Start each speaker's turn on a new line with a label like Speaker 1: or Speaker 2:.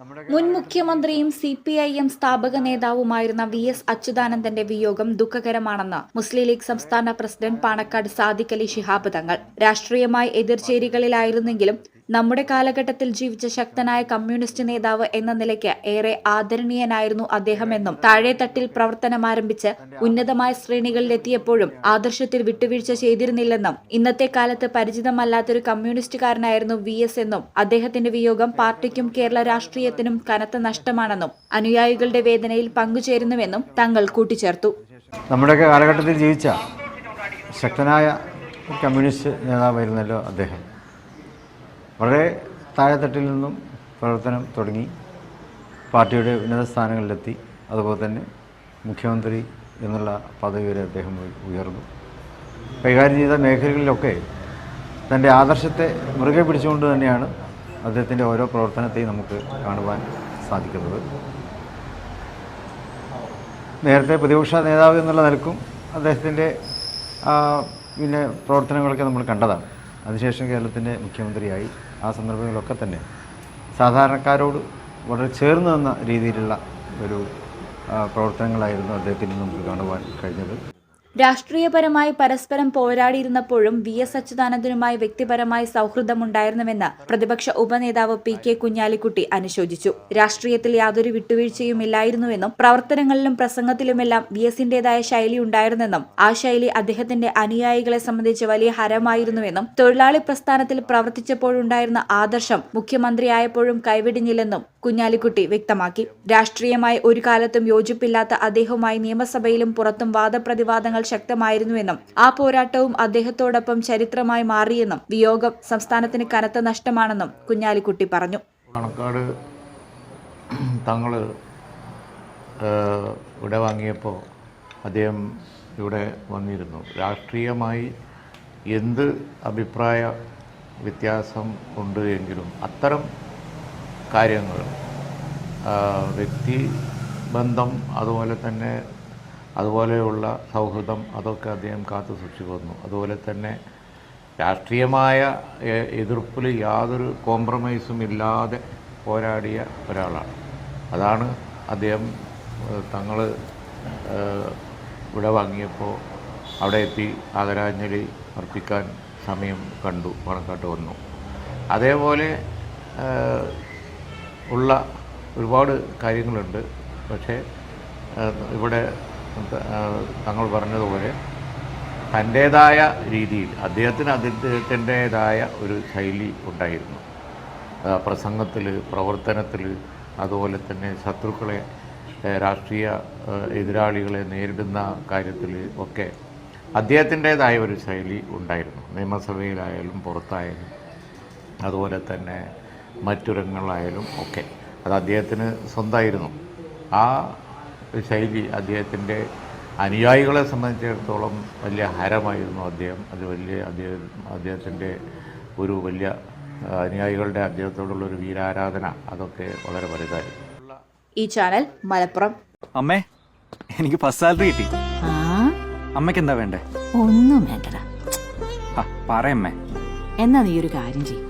Speaker 1: മുൻ മുഖ്യമന്ത്രിയും C P I M സ്ഥാപക നേതാവുമായിരുന്ന വി എസ് അച്യുതാനന്ദന്റെ വിയോഗം ദുഃഖകരമാണെന്ന് മുസ്ലിം ലീഗ് സംസ്ഥാന പ്രസിഡന്റ് പാണക്കാട് സാദിഖ് അലി ശിഹാബ് തങ്ങൾ. രാഷ്ട്രീയമായി എതിർചേരികളിലായിരുന്നെങ്കിലും നമ്മുടെ കാലഘട്ടത്തിൽ ജീവിച്ച ശക്തനായ കമ്മ്യൂണിസ്റ്റ് നേതാവ് എന്ന നിലയ്ക്ക് ഏറെ ആദരണീയനായിരുന്നു അദ്ദേഹമെന്നും താഴെത്തട്ടിൽ പ്രവർത്തനം ആരംഭിച്ച് ഉന്നതമായ ശ്രേണികളിലെത്തിയപ്പോഴും ആദർശത്തിൽ വിട്ടുവീഴ്ച ചെയ്തിരുന്നില്ലെന്നും ഇന്നത്തെ കാലത്ത് പരിചിതമല്ലാത്തൊരു കമ്മ്യൂണിസ്റ്റുകാരനായിരുന്നു വി എസ് എന്നും അദ്ദേഹത്തിന്റെ വിയോഗം പാർട്ടിക്കും കേരള രാഷ്ട്രീയത്തിനും കനത്ത നഷ്ടമാണെന്നും അനുയായികളുടെ വേദനയിൽ പങ്കുചേരുന്നുവെന്നും തങ്ങൾ കൂട്ടിച്ചേർത്തു.
Speaker 2: നമ്മുടെയൊക്കെ കാലഘട്ടത്തിൽ ജീവിച്ച ശക്തനായ കമ്മ്യൂണിസ്റ്റ് നേതാവായിരുന്നല്ലോ അദ്ദേഹം. വളരെ താഴെത്തട്ടിൽ നിന്നും പ്രവർത്തനം തുടങ്ങി പാർട്ടിയുടെ ഉന്നത സ്ഥാനങ്ങളിലെത്തി അതുപോലെ തന്നെ മുഖ്യമന്ത്രി എന്നുള്ള പദവി വരെ അദ്ദേഹം ഉയർന്നു. കൈകാര്യം ചെയ്ത മേഖലകളിലൊക്കെ തന്റെ ആദർശത്തെ മുറുകെ പിടിച്ചുകൊണ്ട് തന്നെയാണ് അദ്ദേഹത്തിന്റെ ഓരോ പ്രവർത്തനത്തെയും നമുക്ക് കാണുവാൻ സാധിക്കുന്നത്. നേരത്തെ പ്രതിപക്ഷ നേതാവ് എന്നുള്ള നിലക്കും അദ്ദേഹത്തിന്റെ പിന്നെ പ്രവർത്തനങ്ങളൊക്കെ നമ്മൾ കണ്ടതാണ്. അതിനുശേഷം കേരളത്തിന്റെ മുഖ്യമന്ത്രിയായി ആ സന്ദർഭങ്ങളിലൊക്കെ തന്നെ. സാധാരണക്കാരോട് വളരെ ചേർന്ന് നിന്ന രീതിയിലുള്ള ഒരു പ്രവർത്തനങ്ങളായിരുന്നു അദ്ദേഹത്തിൽ നിന്ന് നമുക്ക് കാണുവാൻ കഴിഞ്ഞത്.
Speaker 1: രാഷ്ട്രീയപരമായി പരസ്പരം പോരാടിയിരുന്നപ്പോഴും വി എസ് അച്യുതാനന്ദനുമായി വ്യക്തിപരമായി സൗഹൃദമുണ്ടായിരുന്നുവെന്ന് പ്രതിപക്ഷ ഉപനേതാവ് പി കെ കുഞ്ഞാലിക്കുട്ടി അനുശോചിച്ചു. രാഷ്ട്രീയത്തിൽ യാതൊരു വിട്ടുവീഴ്ചയും ഇല്ലായിരുന്നുവെന്നും പ്രവർത്തനങ്ങളിലും പ്രസംഗത്തിലുമെല്ലാം വി എസിന്റേതായ ശൈലി ഉണ്ടായിരുന്നെന്നും ആ ശൈലി അദ്ദേഹത്തിന്റെ അനുയായികളെ സംബന്ധിച്ച് വലിയ ഹരമായിരുന്നുവെന്നും തൊഴിലാളി പ്രസ്ഥാനത്തിൽ പ്രവർത്തിച്ചപ്പോഴുണ്ടായിരുന്ന ആദർശം മുഖ്യമന്ത്രിയായപ്പോഴും കൈവിടിഞ്ഞില്ലെന്നും കുഞ്ഞാലിക്കുട്ടി വ്യക്തമാക്കി. രാഷ്ട്രീയമായി ഒരു കാലത്തും യോജിപ്പില്ലാത്ത അദ്ദേഹവുമായി നിയമസഭയിലും പുറത്തും വാദപ്രതിവാദങ്ങൾ ശക്തമായിരുന്നുവെന്നും ആ പോരാട്ടവും അദ്ദേഹത്തോടൊപ്പം ചരിത്രമായി മാറിയെന്നും വിയോഗം സംസ്ഥാനത്തിന് കനത്ത നഷ്ടമാണെന്നും കുഞ്ഞാലിക്കുട്ടി പറഞ്ഞു.
Speaker 3: പാണക്കാട് ഇവിടെ വാങ്ങിയപ്പോൾ അദ്ദേഹം ഇവിടെ വന്നിരുന്നു. രാഷ്ട്രീയമായി എന്ത് അഭിപ്രായ വ്യത്യാസം ഉണ്ട് എങ്കിലും അത്തരം കാര്യങ്ങൾ. വ്യക്തി ബന്ധം അതുപോലെ തന്നെ അതുപോലെയുള്ള സൗഹൃദം അതൊക്കെ അദ്ദേഹം കാത്തു സൂക്ഷിച്ചു വന്നു അതുപോലെ തന്നെ രാഷ്ട്രീയമായ എതിർപ്പിൽ യാതൊരു കോംപ്രമൈസും ഇല്ലാതെ പോരാടിയ ഒരാളാണ്. അതാണ് അദ്ദേഹം തങ്ങൾ ഇവിടെ വാങ്ങിയപ്പോൾ അവിടെ എത്തി ആദരാഞ്ജലി അർപ്പിക്കാൻ സമയം കണ്ടു പണക്കാട്ട് വന്നു. അതേപോലെ ഉള്ള ഒരുപാട് കാര്യങ്ങളുണ്ട്. പക്ഷേ ഇവിടെ തങ്ങൾ പറഞ്ഞതുപോലെ തന്റേതായ രീതിയിൽ അദ്ദേഹത്തിന് അദ്ദേഹത്തിന്റേതായ ഒരു ശൈലി ഉണ്ടായിരുന്നു. പ്രസംഗത്തിൽ പ്രവർത്തനത്തിൽ അതുപോലെ തന്നെ ശത്രുക്കളെ രാഷ്ട്രീയ എതിരാളികളെ നേരിടുന്ന കാര്യത്തിൽ ഒക്കെ അദ്ദേഹത്തിന്റേതായ ഒരു ശൈലി ഉണ്ടായിരുന്നു. നിയമസഭയിലായാലും പുറത്തായാലും. അതുപോലെ തന്നെ മറ്റുരങ്ങളായാലും ഒക്കെ. അത് അദ്ദേഹത്തിന് സ്വന്തമായിരുന്നു ആ ശൈലി അദ്ദേഹത്തിന്റെ അനുയായികളെ സംബന്ധിച്ചിടത്തോളം വലിയ ഹരമായിരുന്നു അദ്ദേഹം. അത് വലിയ അദ്ദേഹം അദ്ദേഹത്തിന്റെ ഒരു വലിയ അനുയായികളുടെ അദ്ദേഹത്തോടുള്ള ഒരു വീരാരാധന. അതൊക്കെ വളരെ വലുതായിരുന്നു
Speaker 1: ഈ ചാനൽ മലപ്പുറം.
Speaker 4: അമ്മേ എനിക്ക് ഫസ്റ്റ് സാലറി കിട്ടി.
Speaker 5: ആ?
Speaker 4: അമ്മയ്ക്ക് എന്താ വേണ്ടേ?
Speaker 5: ഒന്നും വേണ്ടടാ.
Speaker 4: പറയമ്മേ
Speaker 5: എന്നാ നീ ഒരു കാര്യം ചെയ്യും.